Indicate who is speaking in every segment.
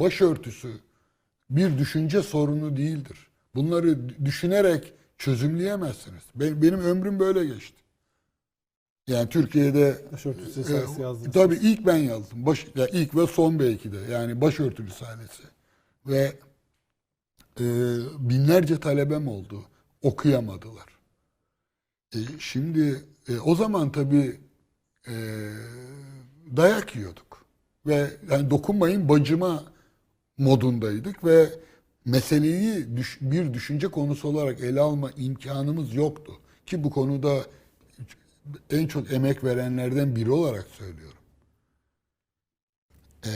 Speaker 1: başörtüsü bir düşünce sorunu değildir. Bunları düşünerek çözümleyemezsiniz. Benim, ömrüm böyle geçti. Yani Türkiye'de
Speaker 2: Başörtüsü
Speaker 1: e,
Speaker 2: risalesi yazdınız.
Speaker 1: tabii ilk ben yazdım. Baş, ya ilk ve son belki de. Yani başörtü risalesi. Ve e, binlerce talebem oldu. Okuyamadılar. E, şimdi e, o zaman tabii e, dayak yiyorduk. Ve yani dokunmayın bacıma modundaydık ve meseleyi düş- bir düşünce konusu olarak ele alma imkanımız yoktu. Ki bu konuda en çok emek verenlerden biri olarak söylüyorum. Ee,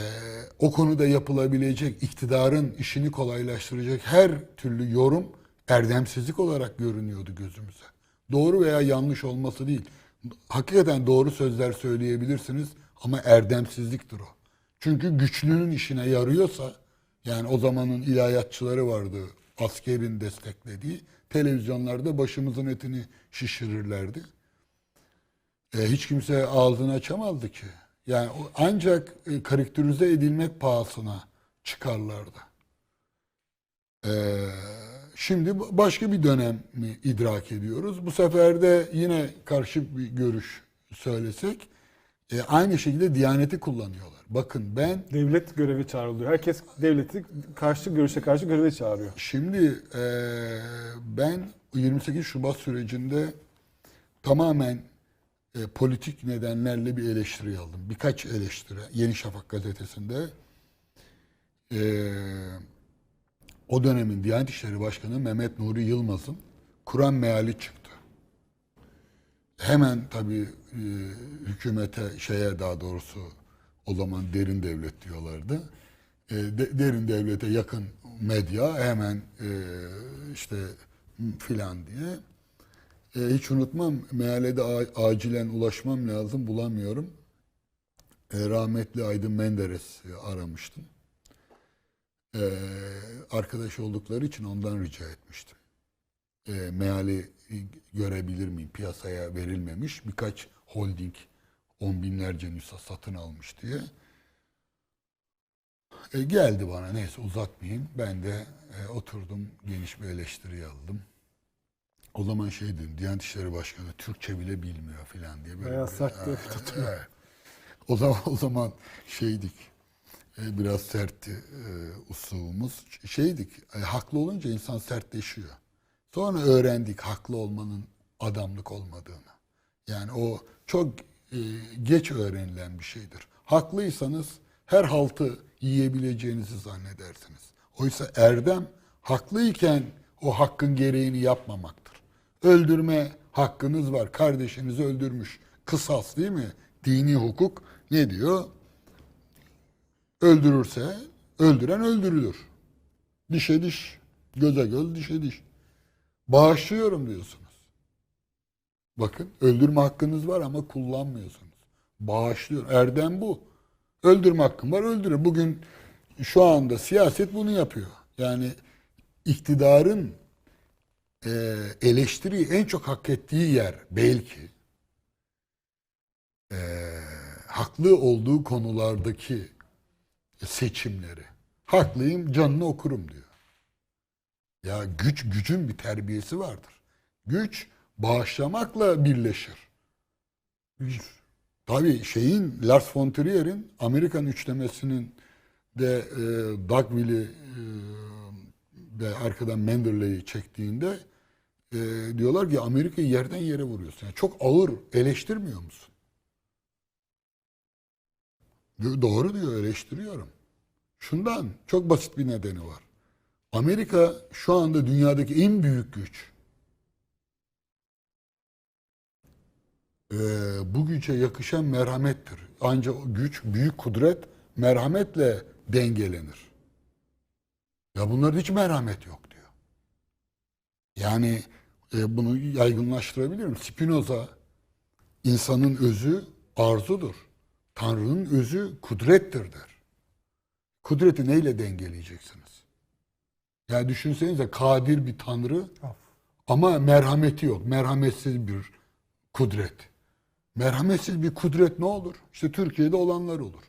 Speaker 1: o konuda yapılabilecek iktidarın işini kolaylaştıracak her türlü yorum erdemsizlik olarak görünüyordu gözümüze. Doğru veya yanlış olması değil. Hakikaten doğru sözler söyleyebilirsiniz ama erdemsizliktir o. Çünkü güçlünün işine yarıyorsa yani o zamanın ilahiyatçıları vardı askerin desteklediği televizyonlarda başımızın etini şişirirlerdi. E, hiç kimse ağzını açamazdı ki. Yani ancak e, karikatürize edilmek pahasına çıkarlardı. E, şimdi başka bir dönem mi idrak ediyoruz? Bu sefer de yine karşı bir görüş söylesek e, aynı şekilde Diyaneti kullanıyorlar. Bakın ben
Speaker 2: Devlet görevi çağrılıyor. Herkes devleti karşı görüşe karşı göreve çağırıyor.
Speaker 1: Şimdi eee, ben 28 Şubat sürecinde tamamen e, politik nedenlerle bir eleştiri aldım. Birkaç eleştiri. Yeni Şafak gazetesinde eee, o dönemin Diyanet İşleri Başkanı Mehmet Nuri Yılmaz'ın Kur'an meali çıktı. Hemen tabii e, hükümete şeye daha doğrusu o zaman derin devlet diyorlardı. E, de- derin devlete yakın medya hemen e, işte filan diye. E, hiç unutmam meale de a- acilen ulaşmam lazım bulamıyorum. E, rahmetli Aydın Menderes'i aramıştım. E, arkadaş oldukları için ondan rica etmiştim e, meali görebilir miyim? Piyasaya verilmemiş. Birkaç holding on binlerce nüsha satın almış diye. E, geldi bana neyse uzatmayayım. Ben de e, oturdum geniş bir eleştiri aldım. O zaman şey dedim, Diyanet İşleri Başkanı Türkçe bile bilmiyor falan diye. Böyle
Speaker 2: Bayağı sert bir tutum.
Speaker 1: evet. O zaman o zaman şeydik. e, biraz sertti e, usulümüz. Şeydik. e, haklı olunca insan sertleşiyor. Sonra öğrendik haklı olmanın adamlık olmadığını. Yani o çok e, geç öğrenilen bir şeydir. Haklıysanız her haltı yiyebileceğinizi zannedersiniz. Oysa erdem haklıyken o hakkın gereğini yapmamaktır. Öldürme hakkınız var. Kardeşinizi öldürmüş. Kısas değil mi? Dini hukuk ne diyor? Öldürürse öldüren öldürülür. Dişe diş, göze göz, dişe diş. Bağışlıyorum diyorsunuz. Bakın öldürme hakkınız var ama kullanmıyorsunuz. Bağışlıyor. Erdem bu. Öldürme hakkım var öldürür. Bugün şu anda siyaset bunu yapıyor. Yani iktidarın e, eleştiriyi en çok hak ettiği yer belki e, haklı olduğu konulardaki seçimleri. Haklıyım canını okurum diyor. Ya güç gücün bir terbiyesi vardır. Güç bağışlamakla birleşir. Tabii şeyin Lars von Trier'in Amerikan üçlemesinin de e, Dogville'i e, ve arkadan Menderley'i çektiğinde e, diyorlar ki Amerika'yı yerden yere vuruyorsun. Yani çok ağır eleştirmiyor musun? Doğru diyor eleştiriyorum. Şundan çok basit bir nedeni var. Amerika şu anda dünyadaki en büyük güç. Ee, bu güce yakışan merhamettir. Ancak güç, büyük kudret merhametle dengelenir. Ya bunlarda hiç merhamet yok diyor. Yani e, bunu yaygınlaştırabilirim. Spinoza insanın özü arzudur. Tanrı'nın özü kudrettir der. Kudreti neyle dengeleyeceksiniz? Ya düşünsenize kadir bir tanrı
Speaker 2: Af.
Speaker 1: ama merhameti yok. Merhametsiz bir kudret. Merhametsiz bir kudret ne olur? İşte Türkiye'de olanlar olur.